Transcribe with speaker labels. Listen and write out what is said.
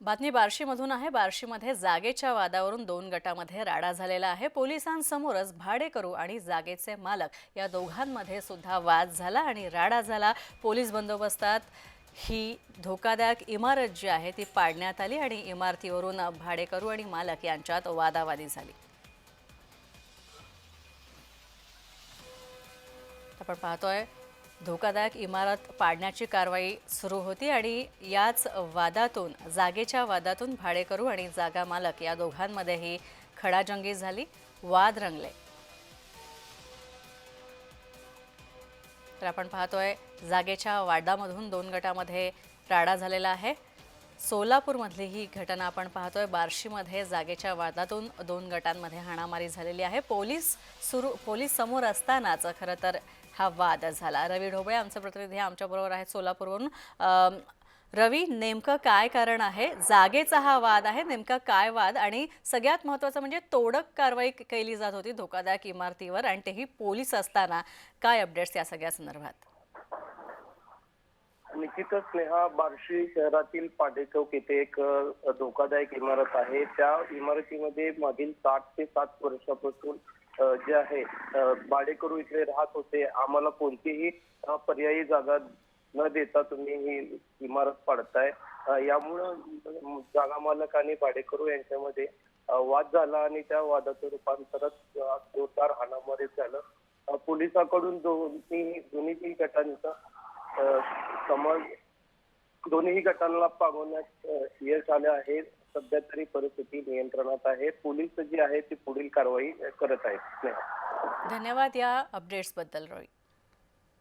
Speaker 1: बातमी बार्शीमधून आहे. बार्शीमध्ये जागेच्या वादावरून दोन गटामध्ये राडा झालेला आहे. पोलिसांसमोरच भाडेकरू आणि जागेचे मालक या दोघांमध्ये सुद्धा वाद झाला आणि राडा झाला. पोलीस बंदोबस्तात ही धोकादायक इमारत जी आहे ती पाडण्यात आली आणि इमारतीवरून भाडेकरू आणि मालक यांच्यात वादावादी झाली. आपण पाहतोय धोकादायक इमारत पाडण्याची कारवाई सुरू होती आणि याच वादातून जागेच्या वादातून भाडेकरू आणि जागा मालक या दोघांमध्येही खडाजंगी झाली वाद रंगले. तर आपण पाहतोय जागेच्या वादामधून दोन गटामध्ये राडा झालेला आहे. सोलापूरमधली ही घटना आपण पाहतोय बार्शीमध्ये जागेच्या वादातून दोन गटांमध्ये हाणामारी झालेली आहे. पोलीस सुरू पोलीस समोर असतानाच खरं तर हा वाद झाला. रवी ढोबळे आमचे प्रतिनिधी आमच्याबरोबर आहेत सोलापूरवरून. रवी नेमकं काय कारण आहे? जागेचा हा वाद आहे नेमका काय वाद? आणि सगळ्यात महत्त्वाचं म्हणजे तोडक कारवाई केली जात होती धोकादायक इमारतीवर आणि तेही पोलीस असताना. काय अपडेट्स या सगळ्या संदर्भात?
Speaker 2: निश्चितच स्नेहा बार्शी शहरातील पाटे चौक येथे एक धोकादायक इमारत आहे. त्या इमारतीमध्ये मागील साठ ते सात वर्षापासून जे आहे भाडेकरू इथे राहत होते. आम्हाला कोणतीही पर्यायी जागा न देता तुम्ही ही इमारत पाडताय. यामुळं जागा मालक आणि भाडेकरू यांच्यामध्ये वाद झाला आणि त्या वादाचं रूपांतरच जोरदार हाणामारीत झालं. पोलिसांकडून दोन्ही दोन्ही गटांचा समज दोन्ही गटांना पागवण्यात यश आले आहे. सध्या तरी परिस्थिती नियंत्रणात आहे. पोलीस जी आहे ती पुढील कारवाई करत आहेत.
Speaker 1: धन्यवाद या अपडेट्सबद्दल रोहित.